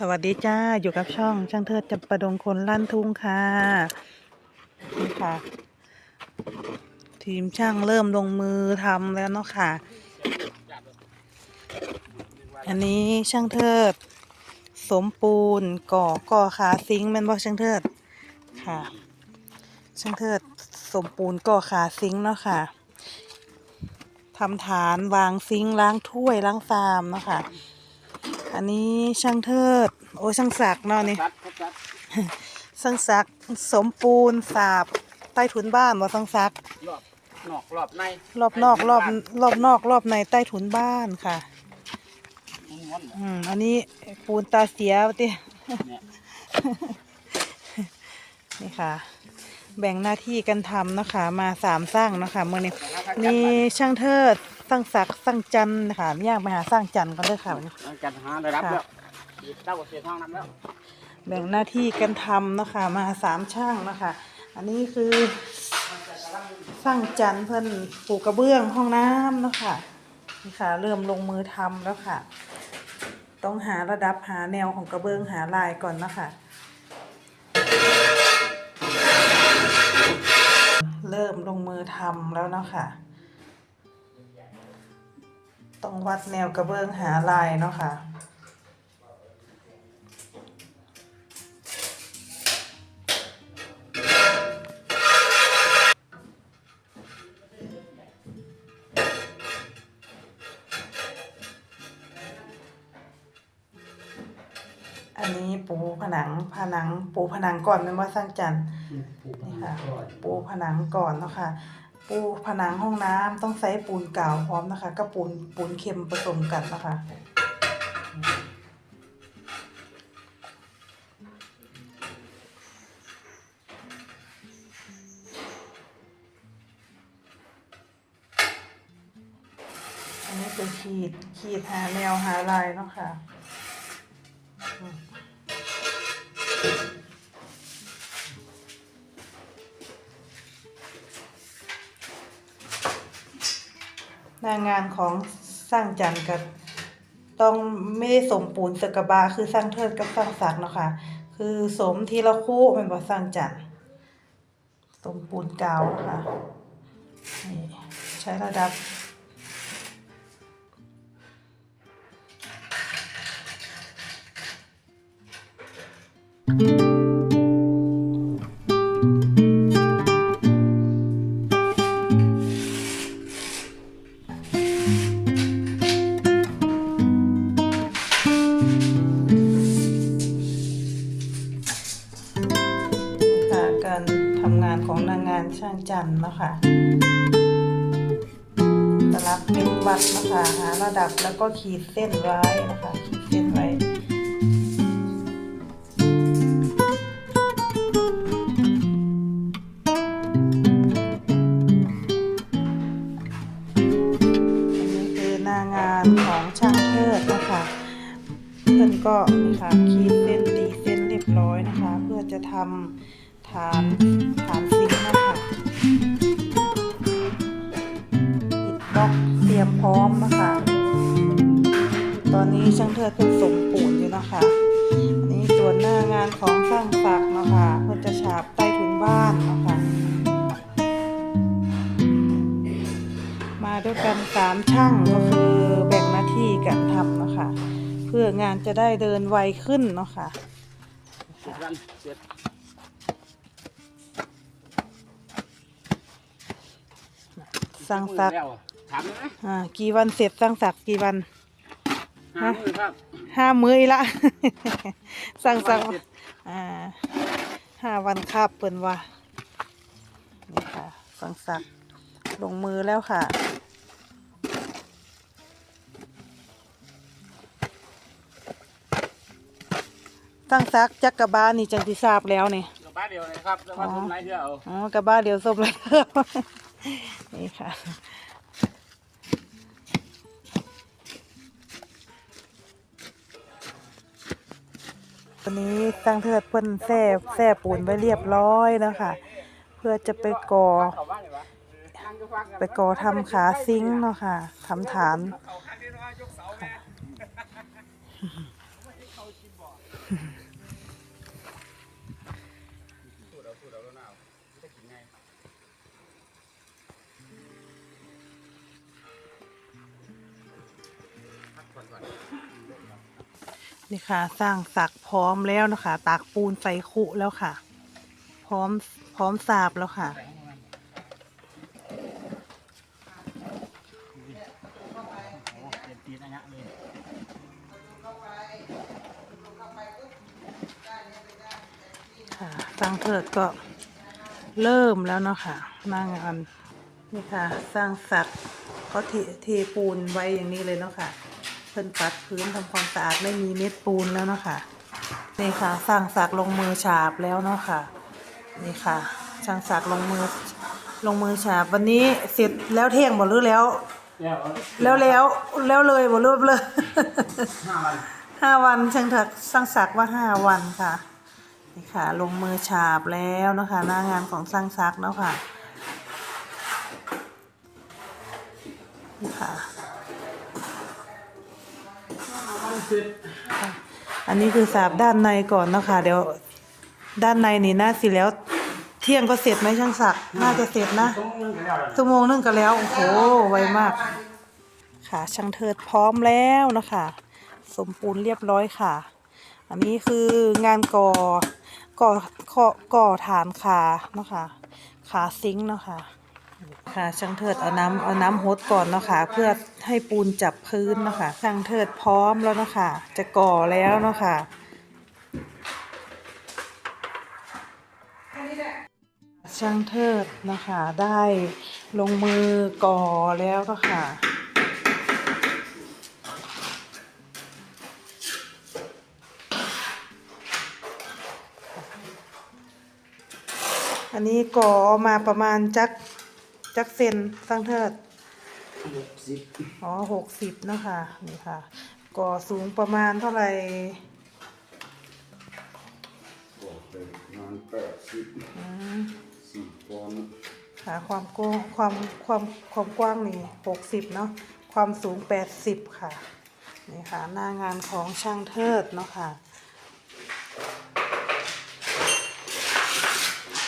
สวัสดีจ้าอยู่กับช่องช่างเทิดจับประดงคนลั่นทุ่งค่ะนี่ค่ะ ทีมช่างเริ่มลงมือทำแล้วเนาะค่ะ อันนี้ช่างเทิด สมปูนก่อก่อขาซิงแม่นบ่ช่างเทิดค่ะ ช่างเทิดสมปูนก่อขาซิงเนาะค่ะทำฐานวางซิงล้างถ้วยล้างซามเนาะค่ะ อันนี้ช่างเทิด โอ้ช่างศักดิ์เนาะนี่ซัดครับซัดช่างศักดิ์สมปูนสาบใต้ถุนบ้านว่าช่างศักดิ์รอบนอกรอบในรอบนอกรอบรอบนอกรอบในใต้ถุนบ้านค่ะม้วนๆอืมอันนี้ปูนตาเสียปะติเนี่ยนี่ค่ะ แบ่งหน้าที่กันทำนะคะ มาสามสร้างนะคะเมื่อนี้นี่ช่างเทิด สร้างศักดิ์สร้างจันทร์นะคะไม่ยากไปหาสร้างจันทร์กันเลยค่ะวันนี้ จัดหาได้รับแล้วเจ้าก็เสียทางนั้นแล้ว แบ่งหน้าที่กันทำนะคะมาสามช่างนะคะ อันนี้คือสร้างจันทร์เพิ่นปลูกกระเบื้องห้องน้ำเนาะคะนี่ค่ะ เริ่มลงมือทำแล้วค่ะ ต้องหาระดับหาแนวของกระเบื้องหาลายก่อนนะคะเริ่มลงมือทำแล้วเนาะค่ะ ต้องวัดแนวกระเบื้องหาลายเนาะค่ะ อันนี้ปูผนังผนังปูผนังก่อนเป็นว่าสร้างจันทร์นี่ค่ะ ปูผนังก่อนเนาะค่ะ ปูผนังห้องน้ำต้องใช้ปูนกาวพร้อมนะคะกับปูนปูนเค็มผสมกันนะคะ อันนี้เป็นขีดขีดหาแนวหาลายเนาะค่ะ น้างานของสร้างจันทร์กับต้องไม่ได้สมปูนสกบาคือสร้างเทิดกับสร้างศักดิ์เนาะค่ะคือสมทีละคู่เป็นบ่สร้างจันทร์สมปูนกาวค่ะนี่ใช้ระดับค่ะ จันทร์เนาะคะตลับเม็ดวัดนะคะหาระดับแล้วก็ขีดเส้นไว้นะคะขีดเส้นไว้อันนี้คืองานของช่างเทิดนะคะเพื่อนก็นี่ค่ะขีดเส้นตีเส้นเรียบร้อยนะคะ เพื่อจะทำฐานฐานซิงนะคะ บล็อกเตรียมพร้อมนะคะ ตอนนี้ช่างเทิดเพิ่งส่งปูนอยู่นะคะ อันนี้ส่วนหน้างานของสร้างฝักนะคะเพื่อจะฉาบใต้ถุนบ้านนะคะมาด้วยกันสามช่างก็คือแบ่งหน้าที่กันทำนะคะ เพื่องานจะได้เดินไวขึ้นเนาะค่ะนเสร็จสร้างศักดิ์แล้วถามนะอ่ากี่วันเสร็จสร้างศักดิ์กี่วันห้ามือครับห้ามื้ออีกละ สร้างศักดิ์อ่าห้าวันคาบเปิ่นว่านี่ค่ะ สร้างศักดิ์ลงมือแล้วค่ะ สร้างศักดิ์จักกะบ้านนี่จังที่ทราบแล้วนี่เดี๋ยวบ้านเดียวเลยครับแล้วมาทำไรเที่ยวเอา อ๋อกระบ้าเดียวซบเลย นี่ค่ะ วันนี้ตั้งเทิดเพิ่นแซ่แซ่ปูนไว้เรียบร้อยแล้วค่ะ เพื่อจะไปก่อ ไปก่อทำขาซิงค์เนาะค่ะทำฐานคันนี้นะ นี่ค่ะ สร้างสักพร้อมแล้วนะคะตากปูนใส่คุแล้วค่ะ พร้อมพร้อมสาบแล้วค่ะสงมันโอ้เต็มตีนอันนี้เลยค่ะสร้างเถิดก็เริ่มแล้วเนาะค่ะหน้างานนี่ค่ะ สร้างสักเขาเทปูนไว้อย่างนี้เลยเนาะค่ะ พิ่นปัดพื้นทำความสะอาดไม่มีเม็ดปูนแล้วเนาะค่ะนี่ค่ะสร้างสักลงมือฉาบแล้วเนาะค่ะนี่ค่ะช่างสักลงมือลงมือฉาบวันนี้เสร็จแล้วเที่ยงหมดหรือแล้ว แล้วแล้วแล้วเลยหมดรอบเลยห้าวันช่างถักสร้างสักว่าห้าวันค่ะนี่ค่ะ ลงมือฉาบแล้วนะคะหน้างานของสร้างซักเนาะค่ะนี่ค่ะ เสร็จ อันนี้คือสาบด้านในก่อนนะคะเดี๋ยวด้านในนี่น่าสิแล้ว เที่ยงก็เสร็จไหมช่างสักน่าจะเสร็จนะต้องนึ่งกันแล้วชั่วโมงนึงก็แล้วโอ้โหไวมาก ค่ะช่างเทิดพร้อมแล้วนะคะ สมปูนเรียบร้อยค่ะ อันนี้คืองานก่อก่อก่อฐานขาเนาะคะขาซิงค์เนาะค่ะ ค่ะช่างเทิดเอาน้ำเอาน้ำฮดก่อนเนาะค่ะ เพื่อให้ปูนจับพื้นเนาะค่ะช่างเทิดพร้อมแล้วเนาะค่ะ จะก่อแล้วเนาะค่ะช่างเทิดนะคะได้ลงมือก่อแล้วก็ค่ะอันนี้ก่อมาประมาณจัก จักเซนช่างเทิดสิบอ๋อหกสิบเนาะค่ะนี่ค่ะ ก่อสูงประมาณเท่าไหร่บอกเลยนอนแปดสิบอืมสี่ปอนด์ค่ะความกว้างความความความกว้างนี่หกสิบเนาะความสูงแปดสิบค่ะนี่ค่ะหน้างานของช่างเทิดเนาะค่ะ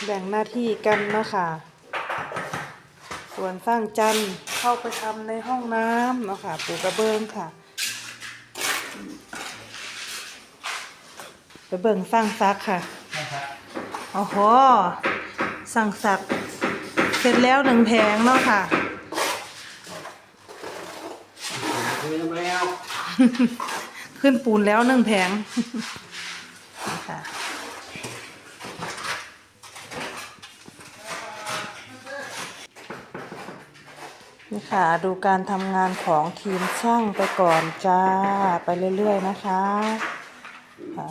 แบ่งหน้าที่กันเนาะค่ะ ส่วนสร้างจันทร์เข้าไปทำในห้องน้ำเนาะค่ะปูกระเบื้องค่ะ ไปเบิ่งสร้างซักค่ะโอ้โหสั่งสัก เสร็จแล้วหนึ่งแผงเนาะค่ะคุยกันแล้วขึ้นปูนแล้วหนึ่งแผง ค่ะ นี่ ค่ะดูการทำงานของทีมช่างไปก่อนจ้า ไปเรื่อย ๆ นะคะค่ะ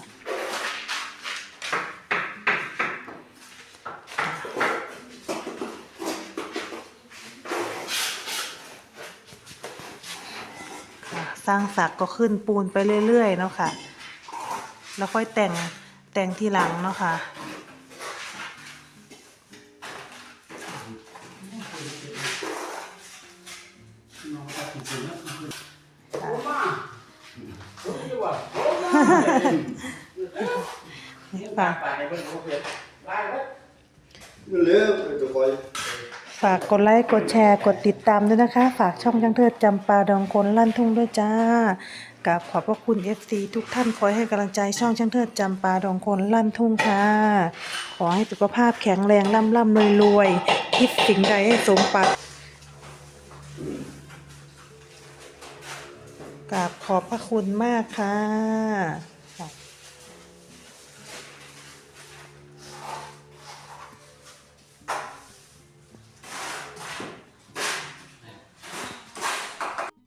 สร้างสักก็ขึ้นปูนไปเรื่อย ๆ เนาะค่ะ แล้วค่อยแต่งแต่งทีหลังเนาะค่ะ ค่ะไปเพิ่งโอ้ยมันเร็วไปจะคอยฝากกดไลค์กดแชร์กดติดตามด้วยนะคะ ฝากช่องจังเทิดจำปาดองคนลั่นทุ่งด้วยจ้ากับขอบพระคุณ FC ทุกท่านคอยให้กำลังใจช่องช่างเทิดจำปาดองคนลั่นทุ่งค่ะ ขอให้สุขภาพแข็งแรงร่ำร่ำรวยรวยคิดสิ่งใดให้สมปรารถ กราบขอบพระคุณมากค่ะ